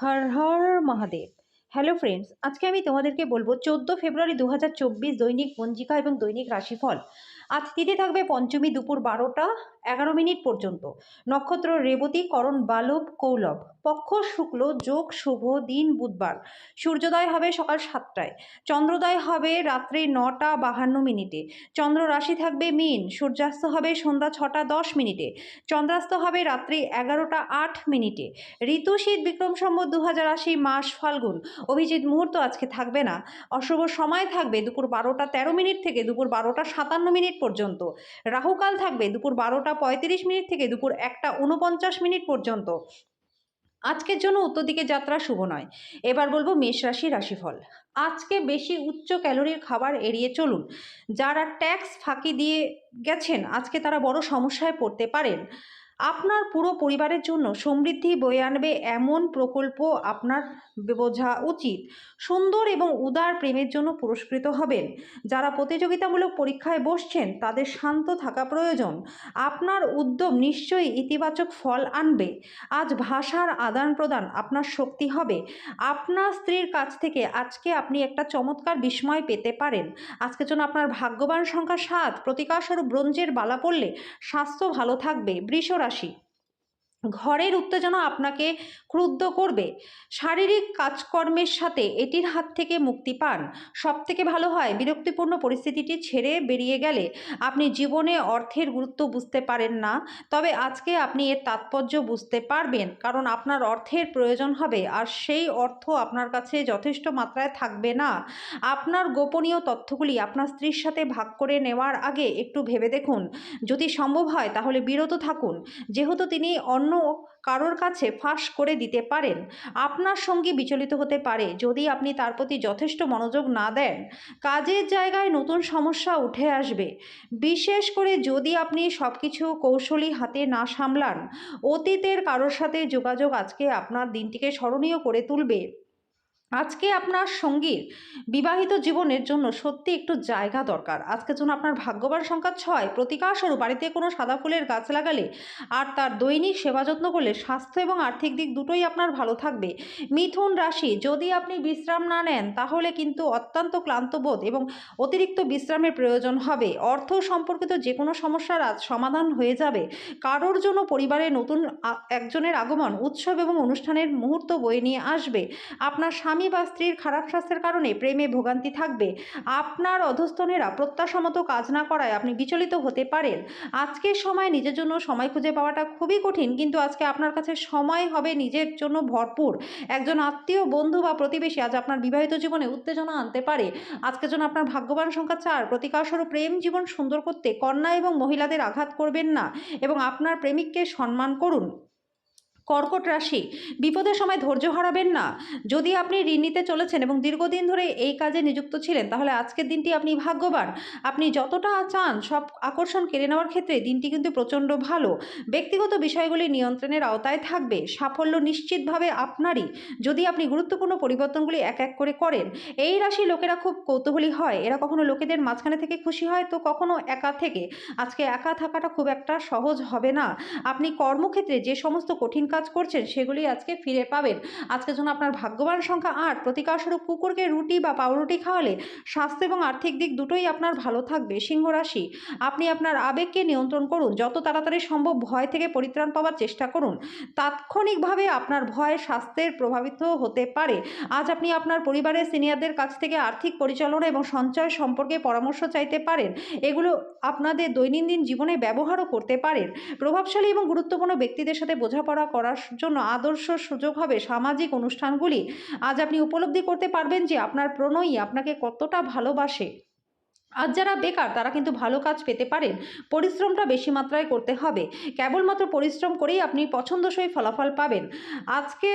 हर हर Mahadev. Hello friends আজকে আমি তোমাদেরকে বলব চোদ্দ ফেব্রুয়ারি দু হাজার চব্বিশ দৈনিক পঞ্জিকা এবং দৈনিক রাশিফল। আজ তিথি থাকবে পঞ্চমী দুপুর বারোটা, এগারো মিনিট পর্যন্ত। নক্ষত্র রেবতী, করণ বালব কৌলভ। পক্ষ শুক্ল, যোগ শুভ দিন বুধবার। সূর্যোদয় হবে সকাল সাতটায়। চন্দ্রোদয় হবে রাত্রি নটা বাহান্ন মিনিটে। চন্দ্র রাশি থাকবে মিন। সূর্যাস্ত হবে সন্ধ্যা ছটা দশ মিনিটে। চন্দ্রাস্ত হবে রাত্রি এগারোটা আট মিনিটে। ঋতু শীত বিক্রম সম্বত দু হাজার আশি মাস ফাল্গুন। অভিজিৎ মুহূর্ত আজকে থাকবে না। অশুভ সময় থাকবে দুপুর বারোটা তেরো মিনিট থেকে দুপুর বারোটা সাতান্ন মিনিট পর্যন্ত। রাহুকাল থাকবে দুপুর বারোটা পঁয়ত্রিশ মিনিট থেকে দুপুর একটা উনপঞ্চাশ মিনিট পর্যন্ত। আজকের জন্য উত্তর দিকে যাত্রা শুভ নয়। এবার বলব মেষ রাশি রাশিফল। আজকে বেশি উচ্চ ক্যালোরির খাবার এড়িয়ে চলুন। যারা ট্যাক্স ফাঁকি দিয়ে গেছেন, আজকে তারা বড় সমস্যায় পড়তে পারেন। আপনার পুরো পরিবারের জন্য সমৃদ্ধি বয়ে আনবে এমন প্রকল্প আপনার বোঝা উচিত। সুন্দর এবং উদার প্রেমের জন্য পুরস্কৃত হবেন। যারা প্রতিযোগিতামূলক পরীক্ষায় বসছেন, তাদের শান্ত থাকা প্রয়োজন। আপনার উদ্যম নিশ্চয়ই ইতিবাচক ফল আনবে। আজ ভাষার আদান প্রদান আপনার শক্তি হবে। আপনার স্ত্রীর কাছ থেকে আজকে আপনি একটা চমৎকার বিস্ময় পেতে পারেন। আজকের জন্য আপনার ভাগ্যবান সংখ্যা সাত প্রতিকারস্বরূপ ব্রোঞ্জের বালা পড়লে স্বাস্থ্য ভালো থাকবে। বৃষ রাশি ঘরের উত্তেজনা আপনাকে ক্রুদ্ধ করবে। শারীরিক কাজকর্মের সাথে এটির হাত থেকে মুক্তি পান। সব থেকে ভালো হয়, বিরক্তিপূর্ণ পরিস্থিতিটি ছেড়ে বেরিয়ে গেলে আপনি জীবনে অর্থের গুরুত্ব বুঝতে পারেন না। তবে আজকে আপনি এর তাৎপর্য বুঝতে পারবেন, কারণ আপনার অর্থের প্রয়োজন হবে আর সেই অর্থ আপনার কাছে যথেষ্ট মাত্রায় থাকবে না। আপনার গোপনীয় তথ্যগুলি আপনার স্ত্রীর সাথে ভাগ করে নেওয়ার আগে একটু ভেবে দেখুন। যদি সম্ভব হয় তাহলে বিরত থাকুন। যেহেতু তিনি অন্য কারোর কাছে ফাঁস করে দিতে পারেন। আপনার সঙ্গে বিচলিত হতে পারে। যদি আপনি তার প্রতি যথেষ্ট মনোযোগ না দেন, কাজের জায়গায় নতুন সমস্যা উঠে আসবে। বিশেষ করে যদি আপনি সব কিছু কৌশলী হাতে না সামলান, অতীতের কারোর সাথে যোগাযোগ আজকে আপনার দিনটিকে স্মরণীয় করে তুলবে। আজকে আপনার সঙ্গীর বিবাহিত জীবনের জন্য সত্যি একটু জায়গা দরকার। আজকের জন্য আপনার ভাগ্যবান সংখ্যা ছয় প্রতিকারস্বরূপ বাড়িতে কোনো সাদা ফুলের গাছ লাগালে আর তার দৈনিক সেবা যত্ন করলে স্বাস্থ্য এবং আর্থিক দিক দুটোই আপনার ভালো থাকবে। মিথুন রাশি, যদি আপনি বিশ্রাম না নেন, তাহলে কিন্তু অত্যন্ত ক্লান্তবোধ এবং অতিরিক্ত বিশ্রামের প্রয়োজন হবে। অর্থ সম্পর্কিত যে কোনো সমস্যার আজ সমাধান হয়ে যাবে। কারোর জন্য পরিবারে নতুন একজনের আগমন, উৎসব এবং অনুষ্ঠানের মুহূর্ত বয়ে নিয়ে আসবে। আপনার স্বামী বা স্ত্রীর খারাপ স্বাস্থ্যের কারণে প্রেমে ভোগান্তি থাকবে। আপনার অধস্তনেরা প্রত্যাশামতো কাজ না করায় আপনি বিচলিত হতে পারেন। আজকের সময় নিজের জন্য সময় খুঁজে পাওয়াটা খুবই কঠিন, কিন্তু আজকে আপনার কাছে সময় হবে নিজের জন্য ভরপুর। একজন আত্মীয়, বন্ধু বা প্রতিবেশী আজ আপনার বিবাহিত জীবনে উত্তেজনা আনতে পারে। আজকের জন্য আপনার ভাগ্যবান সংখ্যা চার। প্রতিকারস্বরূপ প্রেম জীবন সুন্দর করতে কন্যা এবং মহিলাদের আঘাত করবেন না এবং আপনার প্রেমিককে সম্মান করুন। কর্কট রাশি। বিপদের সময় ধৈর্য হারাবেন না। যদি আপনি ঋণ নিতে চলেছেন এবং দীর্ঘদিন ধরে এই কাজে নিযুক্ত ছিলেন, তাহলে আজকের দিনটি আপনি ভাগ্যবান। আপনি যতটা চান সব আকর্ষণ কেড়ে নেওয়ার ক্ষেত্রে দিনটি কিন্তু প্রচণ্ড ভালো। ব্যক্তিগত বিষয়গুলি নিয়ন্ত্রণের আওতায় থাকবে। সাফল্য নিশ্চিতভাবে আপনারই। যদি আপনি গুরুত্বপূর্ণ পরিবর্তনগুলি এক এক করে করেন, এই রাশি লোকেরা খুব কৌতূহলী হয়। এরা কখনো লোকেদের মাঝখানে থেকে খুশি হয়, তো কখনো একা থেকে। আজকে একা থাকাটা খুব একটা সহজ হবে না। আপনি কর্মক্ষেত্রে যে সমস্ত কঠিন কাজ করছেন, সেগুলি আজকে ফিরে পাবেন। আজকের জন্য আপনার ভাগ্যবান সংখ্যা আট প্রতিকারস্বরূপ কুকুরকে রুটি বা পাউরুটি খাওয়ালে স্বাস্থ্য এবং আর্থিক দিক দুটোই আপনার ভালো থাকবে, সিংহ রাশি। আপনি আপনার আবেগকে নিয়ন্ত্রণ করুন, যত তাড়াতাড়ি সম্ভব ভয় থেকে পরিত্রাণ পাওয়ার চেষ্টা করুন। তাৎক্ষণিকভাবে আপনার ভয় স্বাস্থ্যের প্রভাবিত হতে পারে। আজ আপনি আপনার পরিবারের সিনিয়রদের কাছ থেকে আর্থিক পরিচালনা এবং সঞ্চয় সম্পর্কে পরামর্শ চাইতে পারেন। এগুলো আপনাদের দৈনন্দিন জীবনে ব্যবহারও করতে পারেন। প্রভাবশালী এবং গুরুত্বপূর্ণ ব্যক্তিদের সাথে বোঝাপড়া করার জন্য আদর্শ সুযোগ হবে সামাজিক অনুষ্ঠানগুলি। আজ আপনি উপলব্ধি করতে পারবেন যে আপনার প্রণয়ী আপনাকে কতটা ভালোবাসে। আজ যারা বেকার, তারা কিন্তু ভালো কাজ পেতে পারেন পরিশ্রমটা বেশি মাত্রায় করতে হবে। কেবলমাত্র পরিশ্রম করেই আপনি পছন্দসই ফলাফল পাবেন। আজকে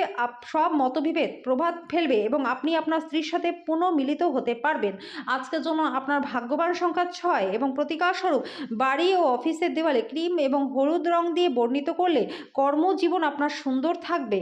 সব মতবিভেদ প্রভাব ফেলবে এবং আপনি আপনার স্ত্রীর সাথে পুনঃমিলিত হতে পারবেন। আজকের জন্য আপনার ভাগ্যবান সংখ্যা ছয় এবং প্রতিকারস্বরূপ বাড়ি ও অফিসের দেওয়ালে ক্রিম এবং হলুদ রং দিয়ে বর্ণিত করলে কর্মজীবন আপনার সুন্দর থাকবে।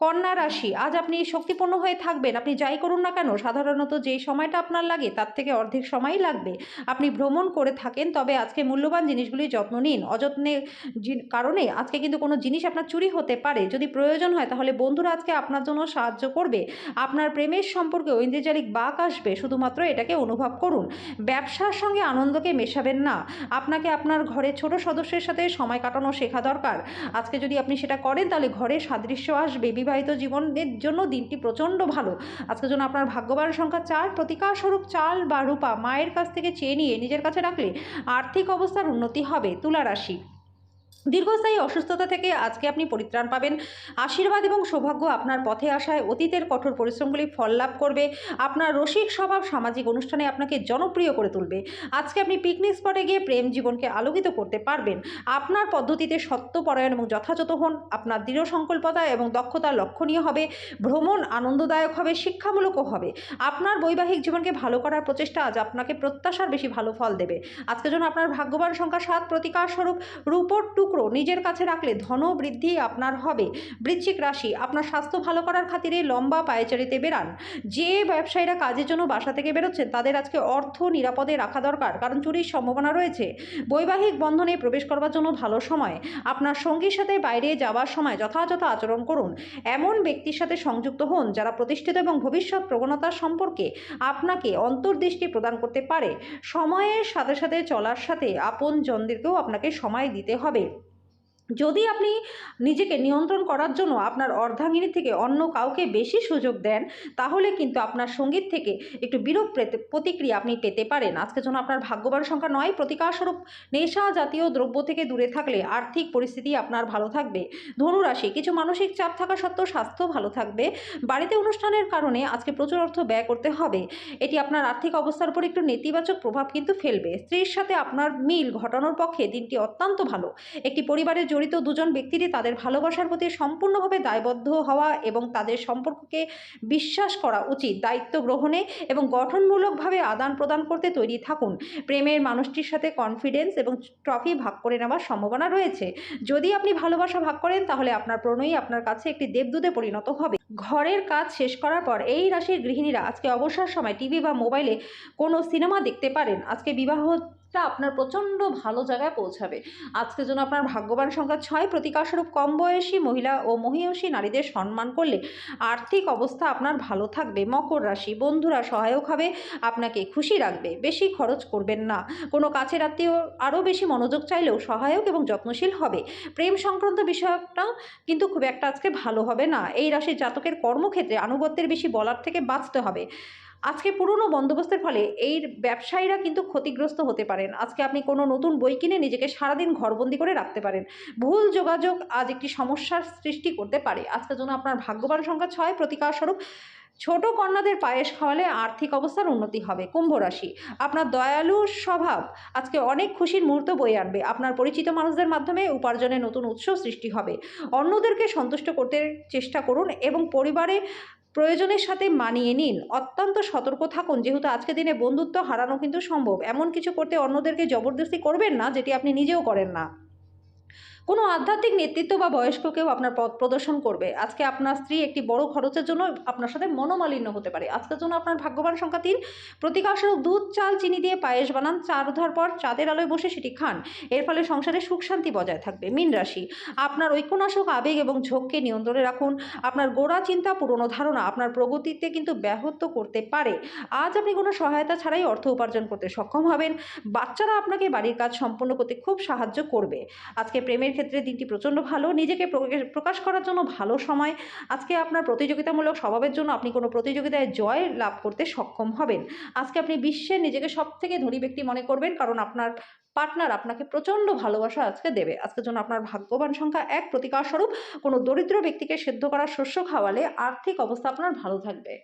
কন্যা রাশি, আজ আপনি শক্তিপূর্ণ হয়ে থাকবেন। আপনি যাই করুন না কেন, সাধারণত যেই সময়টা আপনার লাগে, তার থেকে অর্ধেক সময়ই লাগবে। আপনি ভ্রমণ করে থাকেন, তবে আজকে মূল্যবান জিনিসগুলি যত্ন নিন। অযত্নের জি- কারণে আজকে কিন্তু কোনো জিনিস আপনার চুরি হতে পারে। যদি প্রয়োজন হয়, তাহলে বন্ধুরা আজকে আপনার জন্য সাহায্য করবে। আপনার প্রেমের সম্পর্কে ঐন্দ্রজালিক বাক আসবে, শুধুমাত্র এটাকে অনুভব করুন। ব্যবসার সঙ্গে আনন্দকে মেশাবেন না। আপনাকে আপনার ঘরের ছোট সদস্যের সাথে সময় কাটানো শেখা দরকার। আজকে যদি আপনি সেটা করেন, তাহলে ঘরে সাদৃশ্য আসবে বিবাহিত জীবনের জন্য দিনটি প্রচণ্ড ভালো। আজকের জন্য আপনার ভাগ্যবান সংখ্যা চার, প্রতিকার স্বরূপ চাল বা রূপা মায়ের কাছ থেকে চেয়ে নিয়ে নিজের কাছে রাখলে আর্থিক অবস্থার উন্নতি হবে। তুলা রাশি দীর্ঘস্থায়ী অসুস্থতা থেকে আজকে আপনি পরিত্রাণ পাবেন। আশীর্বাদ এবং সৌভাগ্য আপনার পথে আসায় অতীতের কঠোর পরিশ্রমগুলি ফল লাভ করবে। আপনার রসিক স্বভাব সামাজিক অনুষ্ঠানে আপনাকে জনপ্রিয় করে তুলবে। আজকে আপনি পিকনিক স্পটে গিয়ে প্রেম জীবনকে আলোকিত করতে পারবেন। আপনার পদ্ধতিতে সত্যপরায়ণ এবং যথাযথ হন। আপনার দৃঢ় সংকল্পতা এবং দক্ষতা লক্ষণীয় হবে। ভ্রমণ আনন্দদায়ক হবে, শিক্ষামূলকও হবে। আপনার বৈবাহিক জীবনকে ভালো করার প্রচেষ্টা আজ আপনাকে প্রত্যাশার বেশি ভালো ফল দেবে। আজকে জন্য আপনার ভাগ্যবান সংখ্যা সাত প্রতিকার স্বরূপ। রূপর টুকরো নিজের কাছে রাখলে ধন বৃদ্ধি আপনার হবে। বৃশ্চিক রাশি, আপনার স্বাস্থ্য ভালো করার খাতিরে লম্বা পায়েচারিতে বেরান যে ব্যবসায়ীরা কাজের জন্য বাসা থেকে বেরোচ্ছেন, তাদের আজকে অর্থ নিরাপদে রাখা দরকার, কারণ চুরির সম্ভাবনা রয়েছে। বৈবাহিক বন্ধনে প্রবেশ করবার জন্য ভালো সময়, আপনার সঙ্গীর সাথে বাইরে যাওয়ার সময় যথাযথ আচরণ করুন। এমন ব্যক্তির সাথে সংযুক্ত হন যারা প্রতিষ্ঠিত এবং ভবিষ্যৎ প্রবণতা সম্পর্কে আপনাকে অন্তর্দৃষ্টি প্রদান করতে পারে। সময়ের সাথে সাথে চলার সাথে আপন জনদেরকেও আপনাকে সময় দিতে হবে। যদি আপনি নিজেকে নিয়ন্ত্রণ করার জন্য আপনার অর্ধাঙ্গিনী থেকে অন্য কাউকে বেশি সুযোগ দেন, তাহলে কিন্তু আপনার সংগীত থেকে একটু বিরূপ প্রেতে- প্রতিক্রিয়া আপনি পেতে পারেন। আজকের জন্য আপনার ভাগ্যবান সংখ্যা নয়, প্রতিকারস্বরূপ নেশা জাতীয় দ্রব্য থেকে দূরে থাকলে আর্থিক পরিস্থিতি আপনার ভালো থাকবে। ধনুরাশি, কিছু মানসিক চাপ থাকা সত্ত্বেও স্বাস্থ্য ভালো থাকবে। বাড়িতে অনুষ্ঠানের কারণে আজকে প্রচুর অর্থ ব্যয় করতে হবে। এটি আপনার আর্থিক অবস্থার উপর একটু নেতিবাচক প্রভাব কিন্তু ফেলবে। স্ত্রীর সাথে আপনার মিল ঘটানোর পক্ষে দিনটি অত্যন্ত ভালো। একটি পরিবারের জড়িত দুজন ব্যক্তিরই তাদের ভালোবাসার প্রতি সম্পূর্ণভাবে দায়বদ্ধ হওয়া এবং তাদের সম্পর্ককে বিশ্বাস করা উচিত। দায়িত্ব গ্রহণে এবং গঠনমূলকভাবে আদান প্রদান করতে তৈরি থাকুন। প্রেমের মানুষটির সাথে কনফিডেন্স এবং ট্রফি ভাগ করে নেওয়ার সম্ভাবনা রয়েছে। যদি আপনি ভালোবাসা ভাগ করেন, তাহলে আপনার প্রণয়ী আপনার কাছে একটি দেবদূতে পরিণত হবে। ঘরের কাজ শেষ করার পর এই রাশির গৃহিণীরা আজকে অবসর সময় টিভি বা মোবাইলে কোনো সিনেমা দেখতে পারেন। আজকে বিবাহটা আপনার প্রচণ্ড ভালো জায়গায় পৌঁছাবে। আজকের জন্য আপনার ভাগ্যবান সংখ্যা ছয় প্রতিকারস্বরূপ কম বয়সী মহিলা ও মহিয়সী নারীদের সম্মান করলে আর্থিক অবস্থা আপনার ভালো থাকবে। মকর রাশি, বন্ধুরা সহায়ক হবে, আপনাকে খুশি রাখবে। বেশি খরচ করবেন না। কোনো কাছের আত্মীয় আরও বেশি মনোযোগ চাইলেও সহায়ক এবং যত্নশীল হবে। প্রেম সংক্রান্ত বিষয়টা কিন্তু খুব একটা আজকে ভালো হবে না। এই রাশির জাতকের কর্মক্ষেত্রে আনুগত্যের বেশি বলার থেকে বাঁচতে হবে। আজকে পুরনো বন্দোবস্তের ফলে এই ব্যবসায়ীরা কিন্তু ক্ষতিগ্রস্ত হতে পারেন। আজকে আপনি কোনো নতুন বই কিনে নিজেকে সারাদিন ঘরবন্দি করে রাখতে পারেন। ভুল যোগাযোগ আজ একটি সমস্যার সৃষ্টি করতে পারে। আজকের জন্য আপনার ভাগ্যবান সংখ্যা ছয়। প্রতিকার স্বরূপ ছোট কন্যাদের পায়েস খাওয়ালে আর্থিক অবস্থার উন্নতি হবে। কুম্ভ রাশি, আপনার দয়ালু স্বভাব আজকে অনেক খুশির মুহূর্ত বয়ে আনবে। আপনার পরিচিত মানুষদের মাধ্যমে উপার্জনের নতুন উৎস সৃষ্টি হবে। অন্যদেরকে সন্তুষ্ট করতে চেষ্টা করুন এবং পরিবারে প্রয়োজনের সাথে মানিয়ে নিন। অত্যন্ত সতর্ক থাকুন। যেহেতু আজকের দিনে বন্ধুত্ব হারানো কিন্তু সম্ভব। এমন কিছু করতে অন্যদেরকে জবরদস্তি করবেন না, যেটি আপনি নিজেও করেন না। কোনো আধ্যাত্মিক নেতৃত্ব বা বয়স্ক কেউ আপনার পথ প্রদর্শন করবে। আজকে আপনার স্ত্রী একটি বড় খরচের জন্য আপনার সাথে মনোমালিন্য হতে পারে। আজকের জন্য আপনার ভাগ্যবান সংখ্যা তিন। প্রতিকারস্বরূপ দুধ, চাল, চিনি দিয়ে পায়েস বানান। চার উধার পর চাঁদের আলোয় বসে সেটি খান। এর ফলে সংসারে সুখ শান্তি বজায় থাকবে। মীন রাশি, আপনার ঐক্যনাশক আবেগ এবং ঝোঁককে নিয়ন্ত্রণে রাখুন। আপনার গোড়া চিন্তা, পুরনো ধারণা আপনার প্রগতিতে কিন্তু ব্যাহত করতে পারে। আজ আপনি কোনো সহায়তা ছাড়াই অর্থ উপার্জন করতে সক্ষম হবেন। বাচ্চারা আপনাকে বাড়ির কাজ সম্পন্ন করতে খুব সাহায্য করবে। আজকে প্রেমের ক্ষেত্রে দিনটি প্রচণ্ড ভালো, নিজেকে প্রকাশ- করার জন্য ভালো সময়। আজকে আপনার প্রতিযোগিতামূলক স্বভাবের জন্য আপনি কোনো প্রতিযোগিতায় জয় লাভ করতে সক্ষম হবেন। আজকে আপনি বিশ্বে নিজেকে সব থেকে ধনী ব্যক্তি মনে করবেন কারণ আপনার পার্টনার আপনাকে প্রচণ্ড ভালোবাসা আজকে দেবে। আজকের জন্য আপনার ভাগ্যবান সংখ্যা এক প্রতিকার স্বরূপ। কোনো দরিদ্র ব্যক্তিকে সেদ্ধ করা শস্য খাওয়ালে আর্থিক অবস্থা আপনার ভালো থাকবে।